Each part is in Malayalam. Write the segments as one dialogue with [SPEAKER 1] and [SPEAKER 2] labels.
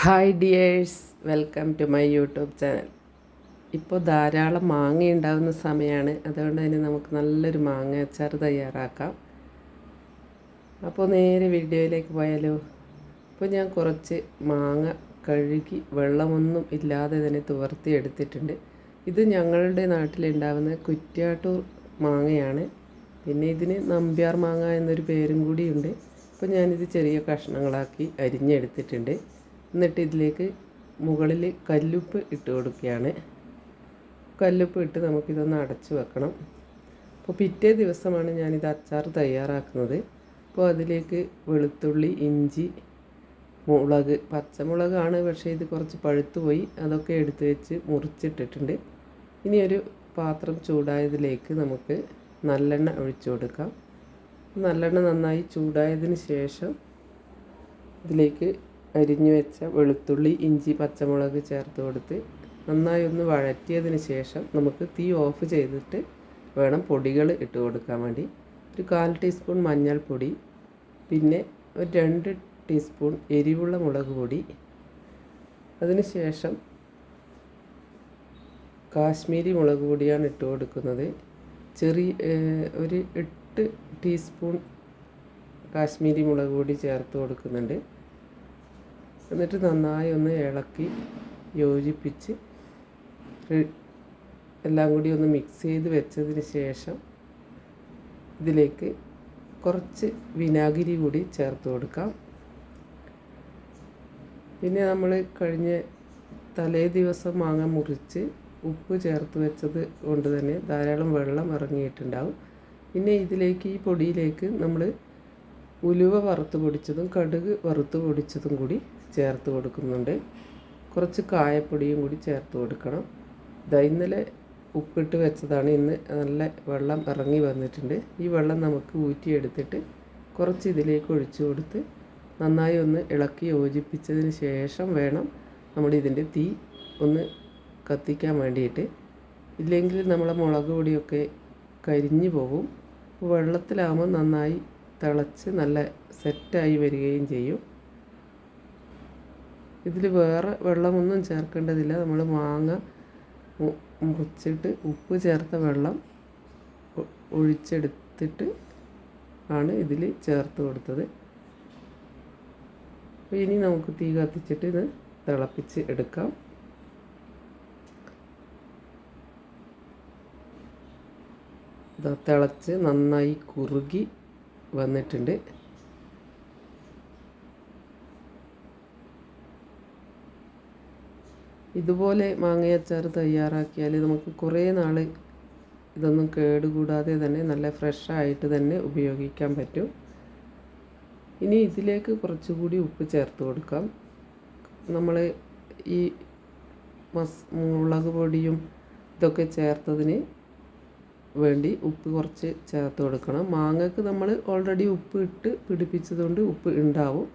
[SPEAKER 1] Hi dears welcome to my YouTube channel. ഇപ്പോൾ ധാരാളം മാങ്ങ ഉണ്ടാകുന്ന സമയമാണ്. അതുകൊണ്ട് തന്നെ നമുക്ക് നല്ലൊരു മാങ്ങ അച്ചാർ തയ്യാറാക്കാം. അപ്പോൾ നേരെ വീഡിയോയിലേക്ക് പോയാലോ? ഇപ്പോൾ ഞാൻ കുറച്ച് മാങ്ങ കഴുകി വെള്ളമൊന്നും ഇല്ലാതെ തന്നെ തുവർത്തി എടുത്തിട്ടുണ്ട്. ഇത് ഞങ്ങളുടെ നാട്ടിലുണ്ടാകുന്ന കുറ്റ്യാട്ടൂർ മാങ്ങയാണ്. പിന്നെ ഇതിന് നമ്പ്യാർ മാങ്ങ എന്നൊരു പേരും കൂടിയുണ്ട്. അപ്പോൾ ഞാനിത് ചെറിയ കഷ്ണങ്ങളാക്കി അരിഞ്ഞെടുത്തിട്ടുണ്ട്. എന്നിട്ട് ഇതിലേക്ക് മുകളിൽ കല്ലുപ്പ് ഇട്ട് കൊടുക്കുകയാണ്. കല്ലുപ്പ് ഇട്ട് നമുക്കിതൊന്ന് അടച്ചു വെക്കണം. അപ്പോൾ പിറ്റേ ദിവസമാണ് ഞാനിത് അച്ചാർ തയ്യാറാക്കുന്നത്. അപ്പോൾ അതിലേക്ക് വെളുത്തുള്ളി ഇഞ്ചി മുളക് പച്ചമുളകാണ് പക്ഷേ ഇത് കുറച്ച് പഴുത്തു പോയി അതൊക്കെ എടുത്ത് വെച്ച് മുറിച്ചിട്ടിട്ടുണ്ട്. ഇനി ഒരു പാത്രം ചൂടായതിലേക്ക് നമുക്ക് നല്ലെണ്ണ ഒഴിച്ചു കൊടുക്കാം. നല്ലെണ്ണ നന്നായി ചൂടായതിന് ശേഷം ഇതിലേക്ക് അരിഞ്ഞു വെച്ച വെളുത്തുള്ളി ഇഞ്ചി പച്ചമുളക് ചേർത്ത് കൊടുത്ത് നന്നായി ഒന്ന് വഴറ്റിയതിന് ശേഷം നമുക്ക് തീ ഓഫ് ചെയ്തിട്ട് വേണം പൊടികൾ ഇട്ട് കൊടുക്കാൻ വേണ്ടി. ഒരു കാൽ ടീസ്പൂൺ മഞ്ഞൾപ്പൊടി പിന്നെ ഒരു രണ്ട് ടീസ്പൂൺ എരിവുള്ള മുളക് പൊടി. അതിന് ശേഷം കാശ്മീരി മുളക് പൊടിയാണ് ഇട്ട് കൊടുക്കുന്നത്. ചെറിയ ഒരു എട്ട് ടീസ്പൂൺ കാശ്മീരി മുളക് പൊടി ചേർത്ത് കൊടുക്കുന്നുണ്ട്. എന്നിട്ട് നന്നായി ഒന്ന് ഇളക്കി യോജിപ്പിച്ച് എല്ലാം കൂടി ഒന്ന് മിക്സ് ചെയ്ത് വെച്ചതിന് ശേഷം ഇതിലേക്ക് കുറച്ച് വിനാഗിരി കൂടി ചേർത്ത് കൊടുക്കാം. പിന്നെ നമ്മൾ കഴിഞ്ഞ തലേ ദിവസം മാങ്ങ മുറിച്ച് ഉപ്പ് ചേർത്ത് വെച്ചത് കൊണ്ട് തന്നെ ധാരാളം വെള്ളം ഇറങ്ങിയിട്ടുണ്ടാവും. പിന്നെ ഇതിലേക്ക് ഈ പൊടിയിലേക്ക് നമ്മൾ ഉലുവ വറുത്ത് പൊടിച്ചതും കടുക് വറുത്ത് പൊടിച്ചതും കൂടി ചേർത്ത് കൊടുക്കുന്നുണ്ട്. കുറച്ച് കായപ്പൊടിയും കൂടി ചേർത്ത് കൊടുക്കണം. ഇതാ ഇന്നലെ ഉപ്പിട്ട് വെച്ചതാണ്. ഇന്ന് നല്ല വെള്ളം ഇറങ്ങി വന്നിട്ടുണ്ട്. ഈ വെള്ളം നമുക്ക് ഊറ്റിയെടുത്തിട്ട് കുറച്ച് ഇതിലേക്ക് ഒഴിച്ചു കൊടുത്ത് നന്നായി ഒന്ന് ഇളക്കി യോജിപ്പിച്ചതിന് ശേഷം വേണം നമ്മൾ ഇതിന്റെ തീ ഒന്ന് കത്തിക്കാൻ വേണ്ടിയിട്ട്. ഇല്ലെങ്കിൽ നമ്മളെ മുളക് പൊടിയൊക്കെ കരിഞ്ഞു പോകും. വെള്ളത്തിലാകുമ്പോൾ നന്നായി തിളച്ച് നല്ല സെറ്റായി വരികയും ചെയ്യും. ഇതിൽ വേറെ വെള്ളമൊന്നും ചേർക്കേണ്ടതില്ല. നമ്മൾ മാങ്ങ മുറിച്ചിട്ട് ഉപ്പ് ചേർത്ത വെള്ളം ഒഴിച്ചെടുത്തിട്ട് ആണ് ഇതിൽ ചേർത്ത് കൊടുത്തത്. ഇനി നമുക്ക് തീ കത്തിച്ചിട്ട് ഇത് തിളപ്പിച്ച് എടുക്കാം. തിളച്ച് നന്നായി കുറുകി വന്നിട്ടുണ്ട്. ഇതുപോലെ മാങ്ങയച്ചാർ തയ്യാറാക്കിയാൽ നമുക്ക് കുറേ നാൾ ഇതൊന്നും കേടുകൂടാതെ തന്നെ നല്ല ഫ്രഷായിട്ട് തന്നെ ഉപയോഗിക്കാൻ പറ്റും. ഇനി ഇതിലേക്ക് കുറച്ചുകൂടി ഉപ്പ് ചേർത്ത് കൊടുക്കാം. നമ്മൾ ഈ മസ് മുളക് പൊടിയും ഇതൊക്കെ ചേർത്തതിന് വേണ്ടി ഉപ്പ് കുറച്ച് ചേർത്ത് കൊടുക്കണം. മാങ്ങക്ക് നമ്മൾ ഓൾറെഡി ഉപ്പ് ഇട്ട് പിടിപ്പിച്ചതുകൊണ്ട് ഉപ്പ് ഉണ്ടാവും.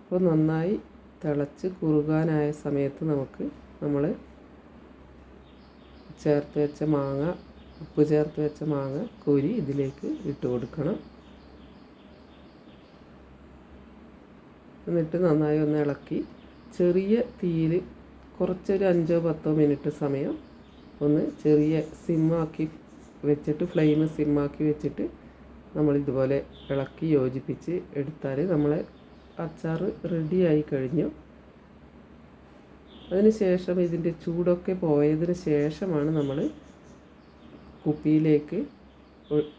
[SPEAKER 1] അപ്പോൾ നന്നായി തിളച്ച് കുറുകാനായ സമയത്ത് നമുക്ക് നമ്മൾ ചേർത്ത് വെച്ച മാങ്ങ ഉപ്പ് ചേർത്ത് വെച്ച മാങ്ങ കോരി ഇതിലേക്ക് ഇട്ട് കൊടുക്കണം. എന്നിട്ട് നന്നായി ഒന്ന് ഇളക്കി ചെറിയ തീയിൽ കുറച്ചൊരു അഞ്ചോ പത്തോ മിനിറ്റ് സമയം ഒന്ന് ചെറിയ സിമ്മാക്കി വെച്ചിട്ട് ഫ്ലെയിം സിമ്മാക്കി വെച്ചിട്ട് നമ്മൾ ഇതുപോലെ ഇളക്കി യോജിപ്പിച്ച് എടുത്താൽ നമ്മളെ അച്ചാർ റെഡിയായി കഴിഞ്ഞു. അതിന് ശേഷം ഇതിന്റെ ചൂടൊക്കെ പോയതിന് ശേഷമാണ് നമ്മൾ കുപ്പിയിലേക്ക്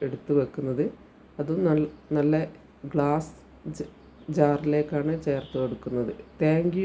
[SPEAKER 1] എടുത്തു വെക്കുന്നത്. അതും നല്ല ഗ്ലാസ് ജാറിലേക്കാണ് ചേർത്ത് കൊടുക്കുന്നത്. താങ്ക്